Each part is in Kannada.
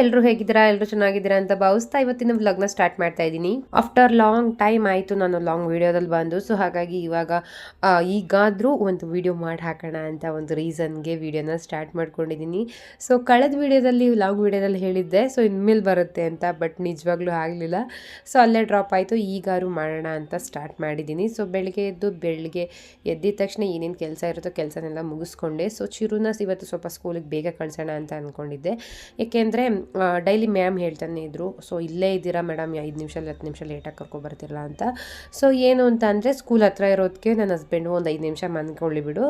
ಎಲ್ಲರೂ ಹೇಗಿದ್ದೀರಾ? ಎಲ್ಲರೂ ಚೆನ್ನಾಗಿದ್ದೀರಾ ಅಂತ ಭಾವಿಸ್ತಾ ಇವತ್ತಿನ ವ್ಲಾಗ್ನ ಸ್ಟಾರ್ಟ್ ಮಾಡ್ತಾ ಇದ್ದೀನಿ. ಆಫ್ಟರ್ ಲಾಂಗ್ ಟೈಮ್ ಆಯಿತು ನಾನು ಲಾಂಗ್ ವೀಡಿಯೋದಲ್ಲಿ ಬಂದು ಸೊ ಹಾಗಾಗಿ ಇವಾಗ ಈಗಾದರೂ ಒಂದು ವೀಡಿಯೋ ಮಾಡಿ ಹಾಕೋಣ ಅಂತ ಒಂದು ರೀಸನ್ಗೆ ವಿಡಿಯೋನ ಸ್ಟಾರ್ಟ್ ಮಾಡ್ಕೊಂಡಿದ್ದೀನಿ. ಸೊ ಕಳೆದ ವೀಡಿಯೋದಲ್ಲಿ ಲಾಂಗ್ ವೀಡಿಯೋದಲ್ಲಿ ಹೇಳಿದ್ದೆ ಸೊ ಇನ್ಮೇಲೆ ಬರುತ್ತೆ ಅಂತ ಬಟ್ ನಿಜವಾಗ್ಲೂ ಆಗಲಿಲ್ಲ. ಸೊ ಅಲ್ಲೇ ಡ್ರಾಪ್ ಆಯಿತು ಈಗಾರು ಮಾಡೋಣ ಅಂತ ಸ್ಟಾರ್ಟ್ ಮಾಡಿದ್ದೀನಿ. ಸೊ ಬೆಳಗ್ಗೆ ಎದ್ದು, ಬೆಳಗ್ಗೆ ಎದ್ದಿದ ತಕ್ಷಣ ಏನೇನು ಕೆಲಸ ಇರುತ್ತೋ ಕೆಲಸನೆಲ್ಲ ಮುಗಿಸ್ಕೊಂಡೆ. ಸೊ ಚಿರುನಸ್ ಇವತ್ತು ಸ್ವಲ್ಪ ಸ್ಕೂಲಿಗೆ ಬೇಗ ಕಳ್ಸೋಣ ಅಂತ ಅಂದ್ಕೊಂಡಿದ್ದೆ ಏಕೆಂದರೆ ಡೈಲಿ ಮ್ಯಾಮ್ ಹೇಳ್ತಾನೆ ಇದ್ದರು ಸೊ ಇಲ್ಲೇ ಇದ್ದೀರಾ ಮೇಡಮ್ ಐದು ನಿಮಿಷ, ಹತ್ತು ನಿಮಿಷ ಲೇಟಾಗಿ ಕರ್ಕೊಬರ್ತಿರಲ್ಲ ಅಂತ. ಸೊ ಏನು ಅಂತ ಅಂದರೆ ಸ್ಕೂಲ್ ಹತ್ರ ಇರೋದಕ್ಕೆ ನನ್ನ ಹಸ್ಬೆಂಡು ಒಂದು ಐದು ನಿಮಿಷ ಮನ್ಕೊಳ್ಳಿ ಬಿಡು.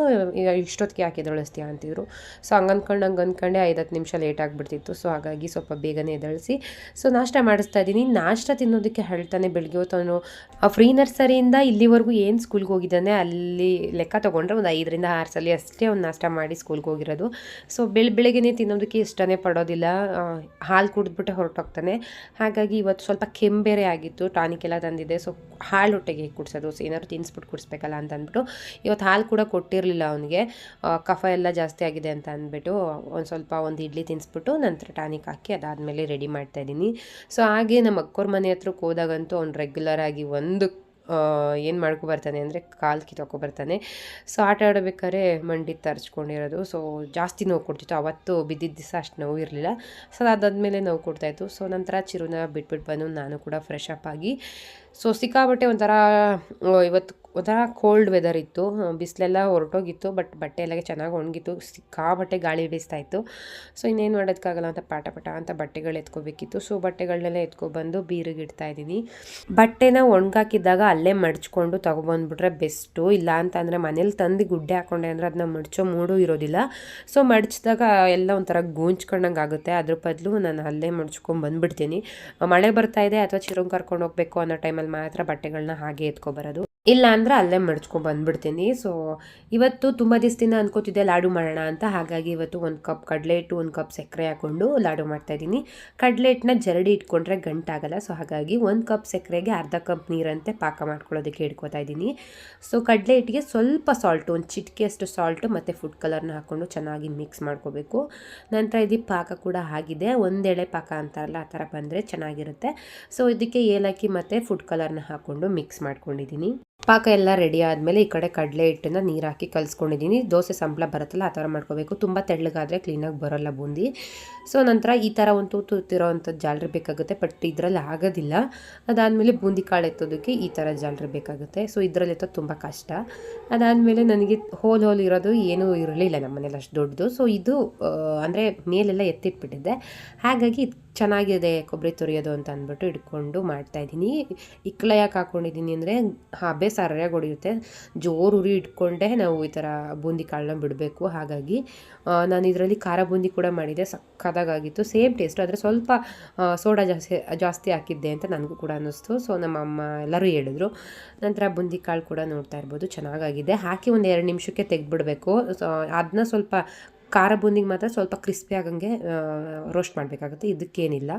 ಇಷ್ಟೊತ್ತಿಗೆ ಯಾಕೆ ಎದಳಿಸ್ತೀಯ ಅಂತಿದ್ರು. ಸೊ ಹಂಗೆ ಅಂದ್ಕೊಂಡು ಹಂಗೆ ಅಂದ್ಕೊಂಡೆ ಐದು ಹತ್ತು ನಿಮಿಷ ಲೇಟ್ ಆಗಿಬಿಡ್ತಿತ್ತು. ಸೊ ಹಾಗಾಗಿ ಸ್ವಲ್ಪ ಬೇಗನೆ ಎದಳಿಸಿ ಸೊ ನಾಷ್ಟ ಮಾಡಿಸ್ತಾ ಇದ್ದೀನಿ. ನಾಷ್ಟ ತಿನ್ನೋದಕ್ಕೆ ಹೇಳ್ತಾನೆ ಬೆಳಿಗ್ಗೆ ಹೊತ್ತು ಫ್ರೀ ನರ್ಸರಿಯಿಂದ ಇಲ್ಲಿವರೆಗೂ ಏನು ಸ್ಕೂಲ್ಗೆ ಹೋಗಿದ್ದಾನೆ ಅಲ್ಲಿ ಲೆಕ್ಕ ತೊಗೊಂಡ್ರೆ ಒಂದು ಐದರಿಂದ ಆರು ಸಲ ಅಷ್ಟೇ ಒಂದು ನಾಷ್ಟ ಮಾಡಿ ಸ್ಕೂಲ್ಗೆ ಹೋಗಿರೋದು. ಸೊ ಬೆಳ, ಬೆಳಗ್ಗೆನೇ ತಿನ್ನೋದಕ್ಕೆ ಇಷ್ಟನೇ ಪಡೋದಿಲ್ಲ. ಹಾಲು ಕುಡಿದ್ಬಿಟ್ಟೆ ಹೊರಟೋಗ್ತಾನೆ. ಹಾಗಾಗಿ ಇವತ್ತು ಸ್ವಲ್ಪ ಕೆಂಬೇರೆ ಆಗಿತ್ತು, ಟಾನಿಕ್ ಎಲ್ಲ ತಂದಿದೆ ಸೊ ಹಾಲು ಹೊಟ್ಟೆಗೆ ಹೇಗೆ ಕುಡಿಸೋದು? ಸೊ ಏನಾದ್ರು ತಿನ್ಸ್ಬಿಟ್ಟು ಕುಡಿಸ್ಬೇಕಲ್ಲ ಅಂತ ಅಂದ್ಬಿಟ್ಟು, ಇವತ್ತು ಹಾಲು ಕೂಡ ಕೊಟ್ಟಿರಲಿಲ್ಲ ಅವನಿಗೆ. ಕಫ ಎಲ್ಲ ಜಾಸ್ತಿ ಆಗಿದೆ ಅಂತ ಅಂದ್ಬಿಟ್ಟು, ಒಂದು ಸ್ವಲ್ಪ ಒಂದು ಇಡ್ಲಿ ತಿನ್ಸ್ಬಿಟ್ಟು ನಂತರ ಟಾನಿಕ್ ಹಾಕಿ ಅದಾದಮೇಲೆ ರೆಡಿ ಮಾಡ್ತಾ ಇದ್ದೀನಿ. ಸೊ ಹಾಗೆ ನಮ್ಮ ಅಕ್ಕೋರ್ ಮನೆ ಹತ್ರಕ್ಕೆ ಹೋದಾಗಂತೂ ಅವ್ನು ರೆಗ್ಯುಲರ್ ಆಗಿ ಒಂದು ಏನು ಮಾಡ್ಕೊ ಬರ್ತಾನೆ ಅಂದರೆ ಕಾಲು ಕಿತ್ತಾಕೊ ಬರ್ತಾನೆ. ಸೊ ಆಟ ಆಡಬೇಕಾದ್ರೆ ಮಂಡಿ ತರ್ಚ್ಕೊಂಡಿರೋದು. ಸೊ ಜಾಸ್ತಿ ನೋವು ಕೊಡ್ತಿತ್ತು. ಅವತ್ತು ಬಿದ್ದಿದ್ದ ದಿವಸ ಅಷ್ಟು ನೋವು ಇರಲಿಲ್ಲ. ಸೊ ಅದಾದಮೇಲೆ ನೋವು ಕೊಡ್ತಾಯಿತ್ತು ಸೊ ನಂತರ ಚಿರುನ ಬಿಟ್ಬಿಟ್ಟು ಬಂದು ನಾನು ಕೂಡ ಫ್ರೆಶ್ ಅಪ್ ಆಗಿ ಸೊ ಸಿಕ್ಕಾಬಟ್ಟೆ ಒಂಥರ ಇವತ್ತು ಒಂಥರ ಕೋಲ್ಡ್ ವೆದರ್ ಇತ್ತು. ಬಿಸಿಲೆಲ್ಲ ಹೊರಟೋಗಿತ್ತು ಬಟ್ ಬಟ್ಟೆ ಎಲ್ಲ ಚೆನ್ನಾಗಿ ಒಣಗಿತ್ತು. ಸಿಕ್ಕಾಬಟ್ಟೆ ಗಾಳಿ ಬೀಸ್ತಾ ಇತ್ತು. ಸೊ ಇನ್ನೇನು ಮಾಡೋದಕ್ಕಾಗಲ್ಲ ಅಂತ ಪಾಟ ಪಾಠ ಅಂತ ಬಟ್ಟೆಗಳು ಎತ್ಕೋಬೇಕಿತ್ತು. ಸೊ ಬಟ್ಟೆಗಳನ್ನೆಲ್ಲ ಎತ್ಕೊಬಂದು ಬೀರಿಗೆ ಇಡ್ತಾ ಇದ್ದೀನಿ. ಬಟ್ಟೆನ ಒಣಗಾಕಿದ್ದಾಗ ಅಲ್ಲೇ ಮಡ್ಚ್ಕೊಂಡು ತೊಗೊಬಂದ್ಬಿಟ್ರೆ ಬೆಸ್ಟು. ಇಲ್ಲ ಅಂತ ಅಂದರೆ ಮನೇಲಿ ತಂದು ಗುಡ್ಡೆ ಹಾಕೊಂಡೆ ಅಂದರೆ ಅದನ್ನ ಮಡ್ಚೋ ಮೂಡು ಇರೋದಿಲ್ಲ. ಸೊ ಮಡ್ಚಿದಾಗ ಎಲ್ಲ ಒಂಥರ ಗೂಂಚ್ಕೊಂಡಂಗೆ ಆಗುತ್ತೆ. ಅದ್ರ ಬದಲು ನಾನು ಅಲ್ಲೇ ಮಡ್ಚ್ಕೊಂಡು ಬಂದುಬಿಡ್ತೀನಿ ಮಳೆ ಬರ್ತಾ ಇದೆ ಅಥವಾ ಚಿರಂಗ್ ಕರ್ಕೊಂಡು ಹೋಗಬೇಕು ಅನ್ನೋ ಟೈಮಲ್ಲಿ ಮಾತ್ರ ಬಟ್ಟೆಗಳನ್ನ ಹಾಗೆ ಎತ್ಕೊಬರೋದು. ಇಲ್ಲ ಅಂದ್ರೆ ಅಲ್ಲೇ ಮಡ್ಚ್ಕೊಂಡು ಬಂದ್ಬಿಡ್ತೀನಿ. ಸೊ ಇವತ್ತು ತುಂಬ ದಿವಸದಿಂದ ಅನ್ಕೋತಿದ್ದೆ ಲಾಡು ಮಾಡೋಣ ಅಂತ. ಹಾಗಾಗಿ ಇವತ್ತು ಒಂದು ಕಪ್ ಕಡಲೆ ಹಿಟ್ಟು ಒಂದು ಕಪ್ ಸಕ್ಕರೆ ಹಾಕ್ಕೊಂಡು ಲಾಡು ಮಾಡ್ತಾಯಿದ್ದೀನಿ ಕಡಲೆ ಹಿಟ್ಟನ್ನ ಜರಡಿ ಇಟ್ಕೊಂಡ್ರೆ ಗಂಟಾಗಲ್ಲ. ಸೊ ಹಾಗಾಗಿ ಒಂದು ಕಪ್ ಸಕ್ಕರೆಗೆ ಅರ್ಧ ಕಪ್ ನೀರಂತೆ ಪಾಕ ಮಾಡ್ಕೊಳ್ಳೋದಕ್ಕೆ ಇಟ್ಕೊತಾ ಇದ್ದೀನಿ. ಸೊ ಕಡಲೆ ಹಿಟ್ಟಿಗೆ ಸ್ವಲ್ಪ ಸಾಲ್ಟು ಒಂದು ಚಿಟಿಕೆಯಷ್ಟು ಸಾಲ್ಟು ಮತ್ತು ಫುಡ್ ಕಲರ್ನ ಹಾಕ್ಕೊಂಡು ಚೆನ್ನಾಗಿ ಮಿಕ್ಸ್ ಮಾಡ್ಕೋಬೇಕು. ನಂತರ ಇದು ಪಾಕ ಕೂಡ ಆಗಿದೆ. ಒಂದೆಳೆ ಪಾಕ ಅಂತಾರಲ್ಲ, ಆ ಥರ ಬಂದರೆ ಚೆನ್ನಾಗಿರುತ್ತೆ. ಸೊ ಇದಕ್ಕೆ ಏಲಕ್ಕಿ ಮತ್ತು ಫುಡ್ ಕಲರ್ನ ಹಾಕ್ಕೊಂಡು ಮಿಕ್ಸ್ ಮಾಡ್ಕೊಂಡಿದ್ದೀನಿ. ಪಾಕ ಎಲ್ಲ ರೆಡಿ ಆದಮೇಲೆ ಈ ಕಡೆ ಕಡಲೆ ಹಿಟ್ಟನ್ನ ನೀರು ಹಾಕಿ ಕಲಿಸ್ಕೊಂಡಿದ್ದೀನಿ ದೋಸೆ ಸಂಬಳ ಬರುತ್ತಲ್ಲ ಆ ಥರ ಮಾಡ್ಕೋಬೇಕು. ತುಂಬ ತೆಳ್ಳಗಾದರೆ ಕ್ಲೀನಾಗಿ ಬರೋಲ್ಲ ಬೂಂದಿ. ಸೊ ನಂತರ ಈ ಥರ ಒಂದು ತೂತು ತೂತಿರೋ ಅಂಥದ್ದು ಜಾಲರಿ ಬೇಕಾಗುತ್ತೆ ಬಟ್ ಇದರಲ್ಲಿ ಆಗೋದಿಲ್ಲ. ಅದಾದಮೇಲೆ ಬೂಂದಿ ಕಾಳು ಎತ್ತೋದಕ್ಕೆ ಈ ಥರ ಜಾಲರಿ ಬೇಕಾಗುತ್ತೆ. ಸೊ ಇದರಲ್ಲಿ ಎತ್ತೋದು ತುಂಬ ಕಷ್ಟ. ಅದಾದಮೇಲೆ ನನಗೆ ಹೋಲ್ ಹೋಲ್ ಇರೋದು ಏನೂ ಇರಲಿಲ್ಲ ನಮ್ಮ ಮನೇಲಿ ಅಷ್ಟು ದೊಡ್ಡದು. ಸೊ ಇದು ಅಂದರೆ ಮೇಲೆಲ್ಲ ಎತ್ತಿಟ್ಬಿಟ್ಟಿದ್ದೆ. ಹಾಗಾಗಿ ಚೆನ್ನಾಗಿದೆ ಕೊಬ್ಬರಿ ತುರಿಯೋದು ಅಂತ ಅಂದ್ಬಿಟ್ಟು ಇಟ್ಕೊಂಡು ಮಾಡ್ತಾಯಿದ್ದೀನಿ ಇಕ್ಕಲ ಯಾಕೆ ಹಾಕ್ಕೊಂಡಿದ್ದೀನಿ ಅಂದರೆ ಹಬೆ ಸರಿಯಾಗಿ ಹೊಡೆಯುತ್ತೆ ಜೋರು ಉರಿ ಇಟ್ಕೊಂಡೆ ನಾವು ಈ ಥರ ಬೂಂದಿ ಕಾಳನ್ನ ಬಿಡಬೇಕು. ಹಾಗಾಗಿ ನಾನು ಇದರಲ್ಲಿ ಖಾರ ಬೂಂದಿ ಕೂಡ ಮಾಡಿದ್ದೆ. ಸಕ್ಕದಾಗಿತ್ತು ಸೇಮ್ ಟೇಸ್ಟು. ಆದರೆ ಸ್ವಲ್ಪ ಸೋಡಾ ಜಾಸ್ತಿ ಜಾಸ್ತಿ ಹಾಕಿದ್ದೆ ಅಂತ ನನಗೂ ಕೂಡ ಅನ್ನಿಸ್ತು. ಸೊ, ನಮ್ಮ ಅಮ್ಮ ಎಲ್ಲರೂ ಹೇಳಿದ್ರು. ನಂತರ ಬೂಂದಿ ಕಾಳು ಕೂಡ ನೋಡ್ತಾ ಇರ್ಬೋದು. ಚೆನ್ನಾಗಾಗಿದೆ ಹಾಕಿ ಒಂದು ಎರಡು ನಿಮಿಷಕ್ಕೆ ತೆಗೆದ್ಬಿಡಬೇಕು. ಸೊ ಅದನ್ನ ಸ್ವಲ್ಪ ಖಾರ ಬೂಂದಿಗೆ ಮಾತ್ರ ಸ್ವಲ್ಪ ಕ್ರಿಸ್ಪಿ ಆಗಂಗೆ ರೋಸ್ಟ್ ಮಾಡಬೇಕಾಗುತ್ತೆ. ಇದಕ್ಕೇನಿಲ್ಲ.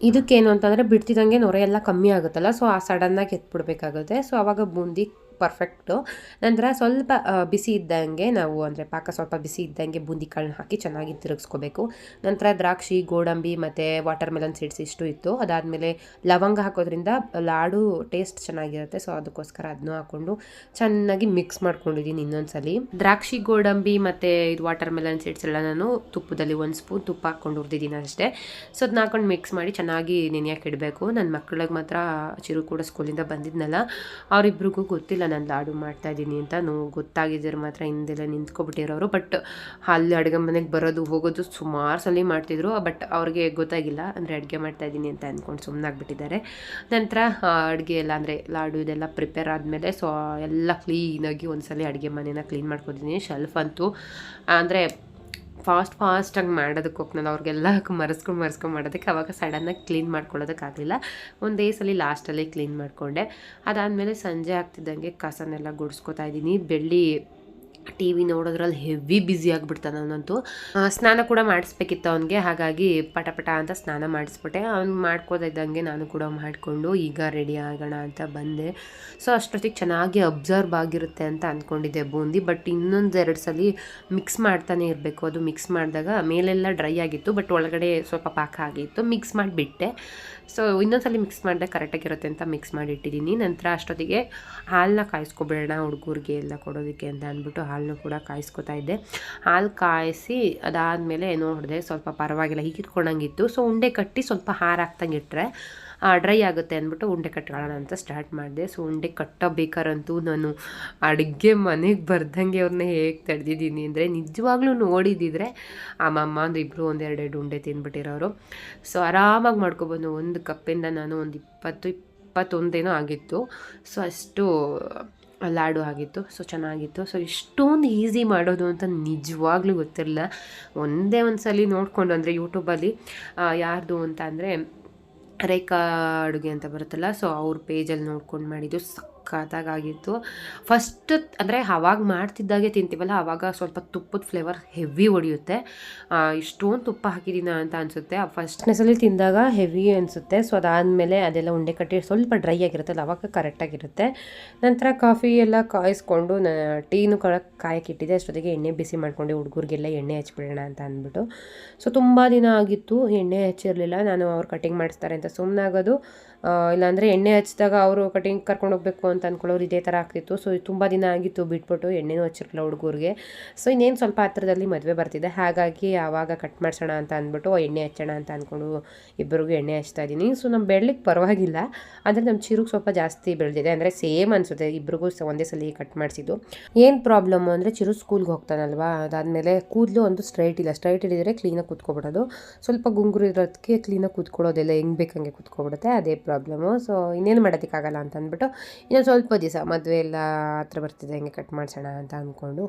ಇದಕ್ಕೇನು ಅಂತಂದರೆ ಬಿಡ್ತಿದ್ದಂಗೆ ನೊರೆ ಎಲ್ಲ ಕಮ್ಮಿ ಆಗುತ್ತಲ್ಲ ಸೊ ಆ ಸಡನ್ನಾಗಿ ಎತ್ಬಿಡ್ಬೇಕಾಗುತ್ತೆ. ಸೊ ಆವಾಗ ಬೂಂದಿ ಪರ್ಫೆಕ್ಟು ನಂತರ ಸ್ವಲ್ಪ ಬಿಸಿ ಇದ್ದಂಗೆ ನಾವು ಅಂದರೆ ಪಾಕ ಸ್ವಲ್ಪ ಬಿಸಿ ಇದ್ದಂಗೆ ಬೂಂದಿ ಕಾಳನ್ನ ಹಾಕಿ ಚೆನ್ನಾಗಿ ತಿರುಗಿಸ್ಕೋಬೇಕು. ನಂತರ ದ್ರಾಕ್ಷಿ, ಗೋಡಂಬಿ ಮತ್ತು ವಾಟರ್ ಮೆಲನ್ ಸೀಡ್ಸ್ ಇಷ್ಟು ಇತ್ತು. ಅದಾದಮೇಲೆ ಲವಂಗ ಹಾಕೋದ್ರಿಂದ ಲಾಡು ಟೇಸ್ಟ್ ಚೆನ್ನಾಗಿರುತ್ತೆ. ಸೊ ಅದಕ್ಕೋಸ್ಕರ ಅದನ್ನೂ ಹಾಕ್ಕೊಂಡು ಚೆನ್ನಾಗಿ ಮಿಕ್ಸ್ ಮಾಡ್ಕೊಂಡಿದ್ದೀನಿ ಇನ್ನೊಂದ್ಸಲಿ. ದ್ರಾಕ್ಷಿ, ಗೋಡಂಬಿ ಮತ್ತು ಇದು ವಾಟರ್ ಮೆಲನ್ ಸೀಡ್ಸ್ ಎಲ್ಲ ನಾನು ತುಪ್ಪದಲ್ಲಿ ಒಂದು ಸ್ಪೂನ್ ತುಪ್ಪ ಹಾಕ್ಕೊಂಡು ಹುರಿದಿದ್ದೀನಿ ಅಷ್ಟೇ. ಸೊ ಅದನ್ನ ಹಾಕೊಂಡು ಮಿಕ್ಸ್ ಮಾಡಿ ಚೆನ್ನಾಗಿ ನೆನೆಯಕ್ಕೆ ಇಡಬೇಕು. ನನ್ನ ಮಕ್ಕಳಿಗೆ ಮಾತ್ರ ಚಿರು ಕೂಡ ಸ್ಕೂಲಿಂದ ಬಂದಿದ್ನಲ್ಲ, ಅವರಿಬ್ರಿಗೂ ಗೊತ್ತಿಲ್ಲ ನಾನು ಲಾಡು ಮಾಡ್ತಾ ಇದ್ದೀನಿ ಅಂತ ನೋ ಗೊತ್ತಾಗಿದ್ದರೆ ಮಾತ್ರ ಹಿಂದೆಲ್ಲ ನಿಂತ್ಕೊಬಿಟ್ಟಿರೋರು. ಬಟ್ ಅಲ್ಲಿ ಅಡುಗೆ ಮನೆಗೆ ಬರೋದು, ಹೋಗೋದು ಸುಮಾರು ಸಲ ಮಾಡ್ತಿದ್ರು. ಬಟ್ ಅವ್ರಿಗೆ ಗೊತ್ತಾಗಿಲ್ಲ. ಅಂದರೆ ಅಡುಗೆ ಮಾಡ್ತಾ ಇದ್ದೀನಿ ಅಂತ ಅಂದ್ಕೊಂಡು ಸುಮ್ಮನಾಗ್ಬಿಟ್ಟಿದ್ದಾರೆ ನಂತರ ಅಡುಗೆ ಎಲ್ಲ ಅಂದರೆ ಲಾಡು ಇದೆಲ್ಲ ಪ್ರಿಪೇರ್ ಆದಮೇಲೆ ಸೊ ಎಲ್ಲ ಕ್ಲೀನಾಗಿ ಒಂದ್ಸಲ ಅಡುಗೆ ಮನೇನ ಕ್ಲೀನ್ ಮಾಡ್ಕೊತೀನಿ ಶೆಲ್ಫ್ ಅಂತೂ, ಅಂದರೆ ಫಾಸ್ಟ್ ಫಾಸ್ಟಾಗಿ ಮಾಡೋದಕ್ಕೆ ನಾನು ಅವ್ರಿಗೆಲ್ಲ ಮರೆಸ್ಕೊಂಡು ಮರೆಸ್ಕೊಂಡು ಮಾಡೋದಕ್ಕೆ ಅವಾಗ ಸಡನ್ನಾಗಿ ಕ್ಲೀನ್ ಮಾಡ್ಕೊಳ್ಳೋದಕ್ಕಾಗಲಿಲ್ಲ ಒಂದೇ ಸಲ ಲಾಸ್ಟಲ್ಲಿ ಕ್ಲೀನ್ ಮಾಡಿಕೊಂಡೆ. ಅದಾದಮೇಲೆ ಸಂಜೆ ಆಗ್ತಿದ್ದಂಗೆ ಕಸನೆಲ್ಲ ಗುಡಿಸ್ಕೊತಾ ಇದ್ದೀನಿ. ಬೆಳ್ಳಿ ಟಿ ವಿ ನೋಡೋದ್ರಲ್ಲಿ ಹೆವಿ ಬ್ಯುಸಿ ಆಗಿಬಿಡ್ತಾನೆ ಅವನಂತೂ. ಸ್ನಾನ ಕೂಡ ಮಾಡಿಸ್ಬೇಕಿತ್ತು ಅವನಿಗೆ, ಹಾಗಾಗಿ ಪಟ ಪಟ ಅಂತ ಸ್ನಾನ ಮಾಡಿಸ್ಬಿಟ್ಟೆ. ಅವ್ನು ಮಾಡ್ಕೋದಿದ್ದಂಗೆ ನಾನು ಕೂಡ ಮಾಡಿಕೊಂಡು ಈಗ ರೆಡಿ ಆಗೋಣ ಅಂತ ಬಂದೆ. ಸೊ ಅಷ್ಟೊತ್ತಿಗೆ ಚೆನ್ನಾಗಿ ಅಬ್ಸರ್ವ್ ಆಗಿರುತ್ತೆ ಅಂತ ಅಂದ್ಕೊಂಡಿದ್ದೆ ಬೂಂದಿ ಬಟ್ ಇನ್ನೊಂದು ಎರಡು ಸಲ ಮಿಕ್ಸ್ ಮಾಡ್ತಾನೆ ಇರಬೇಕು. ಅದು ಮಿಕ್ಸ್ ಮಾಡಿದಾಗ ಮೇಲೆಲ್ಲ ಡ್ರೈ ಆಗಿತ್ತು ಬಟ್ ಒಳಗಡೆ ಸ್ವಲ್ಪ ಪಾಕ ಆಗಿತ್ತು. ಮಿಕ್ಸ್ ಮಾಡಿಬಿಟ್ಟೆ. ಸೊ ಇನ್ನೊಂದ್ಸಲ ಮಿಕ್ಸ್ ಮಾಡಿದಾಗ ಕರೆಕ್ಟಾಗಿರುತ್ತೆ ಅಂತ ಮಿಕ್ಸ್ ಮಾಡಿ ಇಟ್ಟಿದ್ದೀನಿ ನಂತರ ಅಷ್ಟೊತ್ತಿಗೆ ಹಾಲನ್ನ ಕಾಯಿಸ್ಕೊಬಿಡೋಣ ಹುಡುಗರಿಗೆ ಎಲ್ಲ ಕೊಡೋದಕ್ಕೆ ಅಂತ ಅಂದ್ಬಿಟ್ಟು ಹಾಲನ್ನು ಕೂಡ ಕಾಯಿಸ್ಕೊತಾ ಇದ್ದೆ. ಹಾಲು ಕಾಯಿಸಿ ಅದಾದಮೇಲೆ ನೋಡಿದೆ ಸ್ವಲ್ಪ ಪರವಾಗಿಲ್ಲ, ಹೀಗಿಟ್ಕೊಂಡಂಗಿತ್ತು. ಸೊ ಉಂಡೆ ಕಟ್ಟಿ ಸ್ವಲ್ಪ ಹಾರ ಹಾಕ್ದಂಗೆ ಇಟ್ಟರೆ ಡ್ರೈ ಆಗುತ್ತೆ ಅಂದ್ಬಿಟ್ಟು ಉಂಡೆ ಕಟ್ಕೊಳ್ಳೋಣ ಅಂತ ಸ್ಟಾರ್ಟ್ ಮಾಡಿದೆ. ಸೊ ಉಂಡೆ ಕಟ್ಟಬೇಕಾರಂತೂ ನಾನು ಅಡುಗೆ ಮನೆಗೆ ಬರ್ದಂಗೆ ಅವ್ರನ್ನ ಹೇಗೆ ತಡೆದಿದ್ದೀನಿ ಅಂದರೆ ನಿಜವಾಗ್ಲೂ ನೋಡಿದ್ದಿದ್ರೆ ಅಮ್ಮಮ್ಮ ಒಂದು ಇಬ್ಬರು ಒಂದೆರಡೆರಡು ಉಂಡೆ ತಿಂದ್ಬಿಟ್ಟಿರೋರು ಸೊ ಆರಾಮಾಗಿ ಮಾಡ್ಕೊಬೋದು. ಒಂದು ಕಪ್ಪಿಂದ ನಾನು ಒಂದು ಇಪ್ಪತ್ತು, ಇಪ್ಪತ್ತೊಂದೇನೋ ಆಗಿತ್ತು. ಸೊ ಅಷ್ಟು ಲಾಡು ಆಗಿತ್ತು. ಸೊ ಚೆನ್ನಾಗಿತ್ತು. ಸೊ ಇಷ್ಟೊಂದು ಈಸಿ ಮಾಡೋದು ಅಂತ ನಿಜವಾಗ್ಲೂ ಗೊತ್ತಿರಲಿಲ್ಲ. ಒಂದೇ ಒಂದು ಸಲ ನೋಡಿಕೊಂಡು ಅಂದರೆ ಯೂಟ್ಯೂಬಲ್ಲಿ ಯಾರ್ದು ಅಂತ ಅಂದರೆ ರೇಖಾ ಅಡುಗೆ ಅಂತ ಬರುತ್ತಲ್ಲ ಸೊ ಅವ್ರ ಪೇಜಲ್ಲಿ ನೋಡ್ಕೊಂಡು ಮಾಡಿದ್ದು ಸಖತ್ತಾಗಿತ್ತು ಫಸ್ಟ್ ಅಂದರೆ ಅವಾಗ ಮಾಡ್ತಿದ್ದಾಗೆ ತಿಂತೀವಲ್ಲ ಆವಾಗ ಸ್ವಲ್ಪ ತುಪ್ಪದ ಫ್ಲೇವರ್ ಹೆವಿ ಹೊಡೆಯುತ್ತೆ. ಇಷ್ಟೊಂದು ತುಪ್ಪ ಹಾಕಿದ್ದೀನ ಅಂತ ಅನಿಸುತ್ತೆ. ಫಸ್ಟ್ನೇ ಸಲ ತಿಂದಾಗ ಹೆವಿ ಅನಿಸುತ್ತೆ. ಸೊ ಅದಾದಮೇಲೆ ಅದೆಲ್ಲ ಉಂಡೆ ಕಟ್ಟಿ ಸ್ವಲ್ಪ ಡ್ರೈ ಆಗಿರುತ್ತಲ್ಲ, ಅವಾಗ ಕರೆಕ್ಟಾಗಿರುತ್ತೆ ನಂತರ ಕಾಫಿ ಎಲ್ಲ ಕಾಯಿಸ್ಕೊಂಡು ನ, ಟೀನು ಕಳ ಕಾಯಕ್ಕಿಟ್ಟಿದೆ ಅಷ್ಟೊತ್ತಿಗೆ ಎಣ್ಣೆ ಬಿಸಿ ಮಾಡ್ಕೊಂಡು. ಹುಡುಗರಿಗೆಲ್ಲ ಎಣ್ಣೆ ಹಚ್ಬಿಡೋಣ ಅಂತ ಅಂದ್ಬಿಟ್ಟು. ಸೊ ತುಂಬ ದಿನ ಆಗಿತ್ತು, ಎಣ್ಣೆ ಹಚ್ಚಿರಲಿಲ್ಲ. ನಾನು ಅವ್ರು ಕಟಿಂಗ್ ಮಾಡಿಸ್ತಾರೆ ಅಂತ ಸುಮ್ಮನಾಗೋದು ಇಲ್ಲಾಂದರೆ ಎಣ್ಣೆ ಹಚ್ಚಿದಾಗ ಅವರು ಕಟಿಂಗ್ ಕರ್ಕೊಂಡು ಹೋಗಬೇಕು ಅಂತ ಅಂದ್ಕೊಳ್ಳೋರು ಇದೇ ಥರ ಆಗ್ತಿತ್ತು. ಸೊ ತುಂಬ ದಿನ ಆಗಿತ್ತು ಬಿಟ್ಬಿಟ್ಟು ಎಣ್ಣೆನೂ ಹಚ್ಚಿರಲಿಲ್ಲ ಹುಡುಗರಿಗೆ. ಸೊ ಇನ್ನೇನು ಸ್ವಲ್ಪ ಹತ್ರದಲ್ಲಿ ಮದುವೆ ಬರ್ತಿದೆ. ಹಾಗಾಗಿ ಆವಾಗ ಕಟ್ ಮಾಡಿಸೋಣ ಅಂತ ಅಂದ್ಬಿಟ್ಟು ಎಣ್ಣೆ ಹಚ್ಚೋಣ ಅಂತ ಅಂದ್ಕೊಂಡು ಇಬ್ಬರಿಗೂ ಎಣ್ಣೆ ಹಚ್ತಾ ಇದ್ದೀನಿ. ಸೊ ನಮ್ಮ ಬೆಳ್ಳಿಗೆ ಪರವಾಗಿಲ್ಲ. ಅಂದರೆ ನಮ್ಮ ಚಿರುಗೆ ಸ್ವಲ್ಪ ಜಾಸ್ತಿ ಬೆಳೆದಿದೆ. ಅಂದರೆ ಸೇಮ್ ಅನಿಸುತ್ತೆ. ಇಬ್ರಿಗೂ ಸ, ಒಂದೇ ಸಲ ಕಟ್ ಮಾಡಿಸಿದ್ದು. ಏನು ಪ್ರಾಬ್ಲಮ್ಮು ಅಂದರೆ ಚಿರು ಸ್ಕೂಲ್ಗೆ ಹೋಗ್ತಾನಲ್ವಾ? ಅದಾದಮೇಲೆ ಕೂದಲು ಒಂದು ಸ್ಟ್ರೈಟ್ ಇಲ್ಲ. ಸ್ಟ್ರೈಟ್ ಹಿಡಿದ್ರೆ ಕ್ಲೀನಾಗಿ ಕೂತ್ಕೊಬಿಡೋದು. ಸ್ವಲ್ಪ ಗುಂಗುರು ಇರೋದಕ್ಕೆ ಕ್ಲೀನಾಗಿ ಕೂತ್ಕೊಳ್ಳೋದೆಲ್ಲ ಹೆಂಗೆ ಬೇಕಂಗೆ ಕೂತ್ಕೊಬಿಡುತ್ತೆ. ಅದೇ ಪ್ರಾಬ್ಲಮ್ಮು ಸೊ, ಇನ್ನೇನು ಮಾಡೋದಕ್ಕಾಗಲ್ಲ ಅಂತ ಅಂದ್ಬಿಟ್ಟು ಇನ್ನೊಂದು ಸ್ವಲ್ಪ ದಿವಸ ಮದುವೆ ಎಲ್ಲ ಹತ್ರ ಬರ್ತಿದೆ, ಹೆಂಗೆ ಕಟ್ ಮಾಡಿಸೋಣ ಅಂತ ಅಂದ್ಕೊಂಡು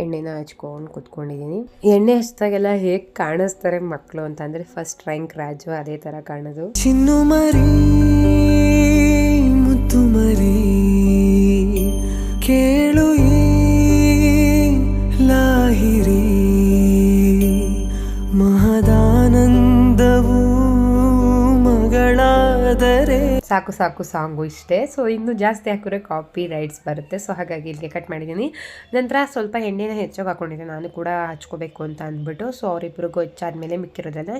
ಎಣ್ಣೆನ ಹಚ್ಕೊಂಡು ಕುತ್ಕೊಂಡಿದ್ದೀನಿ. ಎಣ್ಣೆ ಹಚ್ಚಿದಾಗೆಲ್ಲ ಹೇಗೆ ಕಾಣಿಸ್ತಾರೆ ಮಕ್ಕಳು ಅಂತಂದರೆ ಫಸ್ಟ್ ರ್ಯಾಂಕ್ ರಾಜು ಅದೇ ಥರ ಕಾಣೋದು. ಚಿನ್ನು ಮರಿ, ಮುತ್ತು ಮರಿ, ಕೇಳು ಲಾಹಿರಿ. ಮಗಳಾದರೆ ಸಾಕು ಸಾಕು ಸಾಂಗು ಇಷ್ಟೇ. ಸೊ ಇನ್ನು ಜಾಸ್ತಿ ಹಾಕಿದ್ರೆ ಕಾಪಿ ರೈಟ್ಸ್ ಬರುತ್ತೆ. ಸೊ ಹಾಗಾಗಿ ಇಲ್ಲಿಗೆ ಕಟ್ ಮಾಡಿದ್ದೀನಿ. ನಂತರ ಸ್ವಲ್ಪ ಎಣ್ಣೆನ ಹೆಚ್ಚಾಗಿ ಹಾಕ್ಕೊಂಡಿದ್ದೆ ನಾನು ಕೂಡ ಹಚ್ಕೋಬೇಕು ಅಂತ ಅಂದ್ಬಿಟ್ಟು. ಸೊ ಅವರಿಬ್ಬರಿಗೂ ಹೆಚ್ಚಾದಮೇಲೆ ಮಿಕ್ಕಿರೋದಲ್ಲ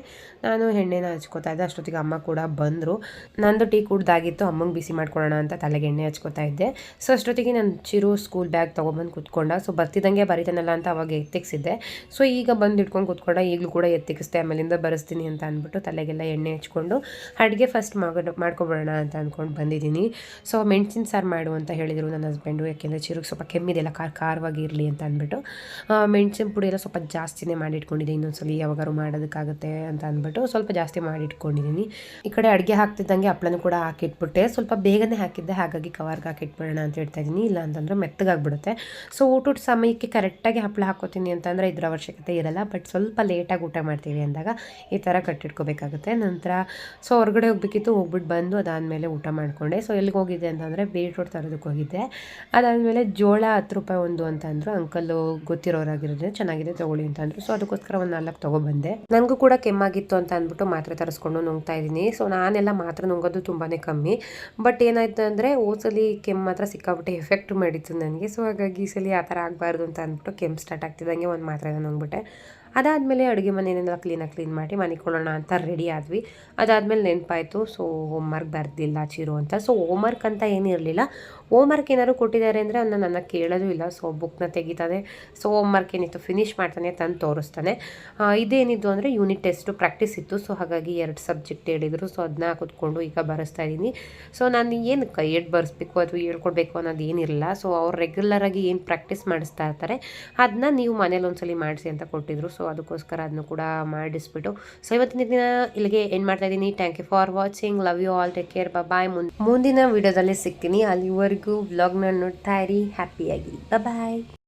ನಾನು ಎಣ್ಣೆನ ಹಚ್ಕೋತಾ ಇದ್ದೆ. ಅಷ್ಟೊತ್ತಿಗೆ ಅಮ್ಮ ಕೂಡ ಬಂದರು. ನಂದು ಟೀ ಕುಡ್ದಾಗಿತ್ತು. ಅಮ್ಮಂಗೆ ಬಿಸಿ ಮಾಡ್ಕೊಳ್ಳೋಣ ಅಂತ ತಲೆಗೆ ಎಣ್ಣೆ ಹಚ್ಕೋತಾ ಇದ್ದೆ. ಸೊ ಅಷ್ಟೊತ್ತಿಗೆ ನಾನು ಚಿರು ಸ್ಕೂಲ್ ಬ್ಯಾಗ್ ತೊಗೊಂಬಂದು ಕುತ್ಕೊಂಡ. ಸೊ ಬರ್ತಿದ್ದಂಗೆ ಬರೀತಾನಲ್ಲ ಅಂತ ಅವಾಗ ಎತ್ತಿಕ್ಸಿದ್ದೆ. ಸೊ ಈಗ ಬಂದು ಇಟ್ಕೊಂಡು ಕುತ್ಕೊಂಡ. ಈಗಲೂ ಕೂಡ ಎತ್ತಿಕ್ಸ್ತೆ ಆಮೇಲಿಂದ ಬರೆಸ್ತೀನಿ ಅಂತ ಅಂದ್ಬಿಟ್ಟು ತಲೆಗೆಲ್ಲ ಎಣ್ಣೆ ಹಚ್ಕೊಂಡು ಅಡುಗೆ ಫಸ್ಟ್ ಮಾಡ್ಕೊಬಿಡೋಣ ಅಂತ ಅಂದ್ಕೊಂಡು ಬಂದಿದ್ದೀನಿ. ಸೊ ಮೆಣಸಿನ ಸಾರು ಮಾಡು ಅಂತ ಹೇಳಿದರು ನನ್ನ ಹಸ್ಬೆಂಡು ಯಾಕೆಂದರೆ ಚಿರುಗೆ ಸ್ವಲ್ಪ ಕೆಮ್ಮಿದೆಲ್ಲ ಖಾರ, ಖಾರವಾಗಿ ಇರಲಿ ಅಂತ ಅಂದ್ಬಿಟ್ಟು. ಮೆಣಸಿನ ಪುಡಿ ಎಲ್ಲ ಸ್ವಲ್ಪ ಜಾಸ್ತಿನೇ ಮಾಡಿಟ್ಕೊಂಡಿದ್ದೆ. ಇನ್ನೊಂದ್ಸಲಿ ಯಾವಾಗಾರು ಮಾಡೋದಕ್ಕಾಗುತ್ತೆ ಅಂತ ಅಂದ್ಬಿಟ್ಟು ಸ್ವಲ್ಪ ಜಾಸ್ತಿ ಮಾಡಿಟ್ಕೊಂಡಿದ್ದೀನಿ. ಈ ಕಡೆ ಅಡುಗೆ ಹಾಕ್ತಿದ್ದಂಗೆ ಹಪ್ಳನೂ ಕೂಡ ಹಾಕಿಟ್ಬಿಟ್ಟೆ. ಸ್ವಲ್ಪ ಬೇಗನೆ ಹಾಕಿದ್ದೆ. ಹಾಗಾಗಿ ಕವರ್ಗೆ ಹಾಕಿಟ್ಬಿಡೋಣ ಅಂತ ಹೇಳ್ತಾ ಇದ್ದೀನಿ. ಇಲ್ಲ ಅಂತಂದರೆ ಮೆತ್ತಗಾಗ್ಬಿಡುತ್ತೆ. ಸೊ ಊಟದ ಸಮಯಕ್ಕೆ ಕರೆಕ್ಟಾಗಿ ಹಪ್ಪಳ ಹಾಕೋತೀನಿ ಅಂತಂದರೆ ಇದರ ಅವಶ್ಯಕತೆ ಇರಲ್ಲ. ಬಟ್ ಸ್ವಲ್ಪ ಲೇಟಾಗಿ ಊಟ ಮಾಡ್ತೀವಿ ಅಂದಾಗ ಈ ಥರ ಕಟ್ಟಿಟ್ಕೋಬೇಕಾಗುತ್ತೆ. ನಂತರ ಸೊ ಹೊರಗಡೆ ಹೋಗ್ಬೇಕಿತ್ತು. ಹೋಗ್ಬಿಟ್ಟು ಬಂದು ಅದಾದಮೇಲೆ ಊಟ ಮಾಡಿಕೊಂಡೆ. ಸೊ ಎಲ್ಲಿಗೆ ಹೋಗಿದ್ದೆ ಅಂತಂದರೆ ಬೀಟ್ರೋಟ್ ತರೋದಕ್ಕೆ ಹೋಗಿದ್ದೆ. ಅದಾದಮೇಲೆ ಜೋಳ ಹತ್ತು ರೂಪಾಯಿ ಒಂದು ಅಂತಂದರು ಅಂಕಲ್ಲು ಗೊತ್ತಿರೋರಾಗಿರೋದ್ರೆ ಚೆನ್ನಾಗಿದೆ ತಗೊಳ್ಳಿ ಅಂತಂದರು ಸೊ ಅದಕ್ಕೋಸ್ಕರ ಒಂದು ನಾಲ್ಕು ತೊಗೊಬಂದೆ. ನನಗೂ ಕೂಡ ಕೆಮ್ಮಾಗಿತ್ತು ಅಂತ ಅಂದ್ಬಿಟ್ಟು ಮಾತ್ರೆ ತರಿಸ್ಕೊಂಡು ನುಂಗ್ತಾ ಇದ್ದೀನಿ. ಸೊ ನಾನೆಲ್ಲ ಮಾತ್ರ ನುಂಗೋದು ತುಂಬಾ ಕಮ್ಮಿ. ಬಟ್ ಏನಾಯ್ತು ಅಂದರೆ ಓಸಲಿ ಕೆಮ್ಮು ಮಾತ್ರ ಸಿಕ್ಕಾಬಿಟ್ಟು ಎಫೆಕ್ಟ್ ಮಾಡಿತ್ತು ನನಗೆ. ಸೊ ಹಾಗಾಗಿ ಈ ಸಲ ಆ ಥರ ಆಗಬಾರ್ದು ಅಂತ ಅಂದ್ಬಿಟ್ಟು ಕೆಮ್ಮು ಸ್ಟಾರ್ಟ್ ಆಗ್ತಿದ್ದಂಗೆ ಒಂದು ಮಾತ್ರೆನ ನುಂಗ್ಬಿಟ್ಟೆ. ಅದಾದಮೇಲೆ ಅಡುಗೆ ಮನೆಯನ್ನೆಲ್ಲ ಕ್ಲೀನಾಗಿ ಕ್ಲೀನ್ ಮಾಡಿ ಮನೆ ಕೊಡೋಣ ಅಂತ ರೆಡಿ ಆದ್ವಿ. ಅದಾದಮೇಲೆ ನೆನಪಾಯಿತು ಸೊ ಹೋಮ್ವರ್ಕ್ ಬರ್ದಿಲ್ಲ ಚಿರು ಅಂತ. ಸೊ ಹೋಮ್ವರ್ಕ್ ಅಂತ ಏನಿರಲಿಲ್ಲ ಹೋಮ್ವರ್ಕ್ ಏನಾದ್ರು ಕೊಟ್ಟಿದ್ದಾರೆ ಅಂದರೆ ಅವನ್ನ ನನ್ನ ಕೇಳೋದು ಇಲ್ಲ ಸೊ ಬುಕ್ನ ತೆಗಿತಾನೆ. ಸೊ ಹೋಮ್ವರ್ಕ್ ಏನಿತ್ತು ಫಿನಿಶ್ ಮಾಡ್ತಾನೆ, ತಂದು ತೋರಿಸ್ತಾನೆ. ಇದೇನಿದ್ದು ಅಂದರೆ ಯೂನಿಟ್ ಟೆಸ್ಟು ಪ್ರಾಕ್ಟೀಸ್ ಇತ್ತು ಸೊ ಹಾಗಾಗಿ ಎರಡು ಸಬ್ಜೆಕ್ಟ್ ಹೇಳಿದರು. ಸೊ ಅದನ್ನ ಕೂತ್ಕೊಂಡು ಈಗ ಬರೆಸ್ತಾ ಇದ್ದೀನಿ. ಸೊ ನಾನು ಏನು ಎಡ್ ಬರೆಸ್ಬೇಕು ಅಥವಾ ಹೇಳ್ಕೊಡ್ಬೇಕು ಅನ್ನೋದು ಏನಿರಲ್ಲ ಸೊ ಅವ್ರು ರೆಗ್ಯುಲರಾಗಿ ಏನು ಪ್ರಾಕ್ಟೀಸ್ ಮಾಡಿಸ್ತಾ ಇರ್ತಾರೆ ಅದನ್ನ ನೀವು ಮನೇಲಿ ಒಂದ್ಸಲಿ ಮಾಡಿಸಿ ಅಂತ ಕೊಟ್ಟಿದ್ರು. ಸೊ ಅದಕ್ಕೋಸ್ಕರ ಅದನ್ನು ಕೂಡ ಮಾಡಿಸ್ಬಿಟ್ಟು. ಸೊ ಇವತ್ತಿನ ದಿನ ಇಲ್ಲಿಗೆ ಏನು ಮಾಡ್ತಾ ಇದ್ದೀನಿ. Thank you for watching love you all take care bye ಮುಂದಿನ ವಿಡಿಯೋದಲ್ಲಿ ಸಿಗ್ತೀನಿ. ಅಲ್ಲಿವರೆಗೂ ವ್ಲಾಗ್ನ ನೋಡ್ತಾ ಇರಿ. ಹ್ಯಾಪಿಯಾಗಿ ಬಾಯ್